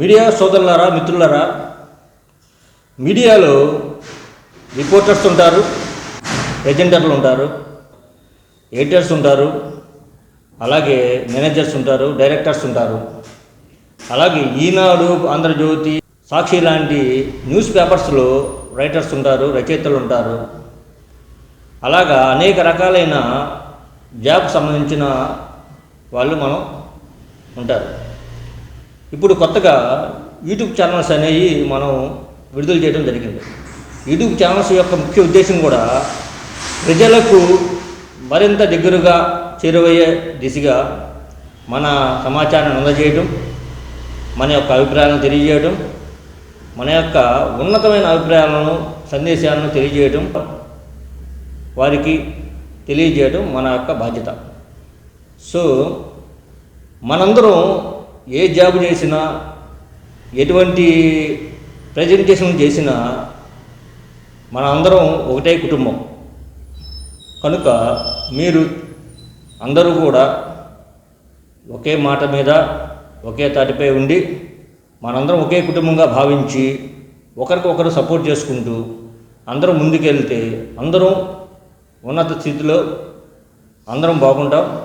Media సోదరులారా మిత్రులారా మీడియాలో రిపోర్టర్స్ ఉంటారు ప్రెజెంటర్లు ఉంటారు ఎడిటర్స్ ఉంటారు అలాగే మేనేజర్స్ ఉంటారు డైరెక్టర్స్ ఉంటారు. అలాగే ఈనాడు ఆంధ్రజ్యోతి సాక్షి లాంటి న్యూస్ పేపర్స్లో రైటర్స్ ఉంటారు రచయితలు ఉంటారు. అలాగా అనేక రకాలైన జాబ్ సంబంధించిన వాళ్ళు మనం ఉంటారు. ఇప్పుడు కొత్తగా యూట్యూబ్ ఛానల్స్ అనేవి మనం విడుదల చేయడం జరిగింది. యూట్యూబ్ ఛానల్స్ యొక్క ముఖ్య ఉద్దేశం కూడా ప్రజలకు మరింత దగ్గరగా చేరువయ్యే దిశగా మన సమాచారాన్ని అందజేయడం మన యొక్క అభిప్రాయాలను తెలియజేయడం మన యొక్క ఉన్నతమైన అభిప్రాయాలను సందేశాలను తెలియజేయడం వారికి తెలియజేయడం మన యొక్క బాధ్యత. సో మనందరం ఏ జాబ్ చేసినా ఎటువంటి ప్రజెంటేషన్ చేసినా మన అందరం ఒకటే కుటుంబం. కనుక మీరు అందరూ కూడా ఒకే మాట మీద ఒకే తాటిపై ఉండి మనందరం ఒకే కుటుంబంగా భావించి ఒకరికొకరు సపోర్ట్ చేసుకుంటూ అందరం ముందుకెళ్తే అందరం ఉన్నత స్థితిలో అందరం బాగుంటాం.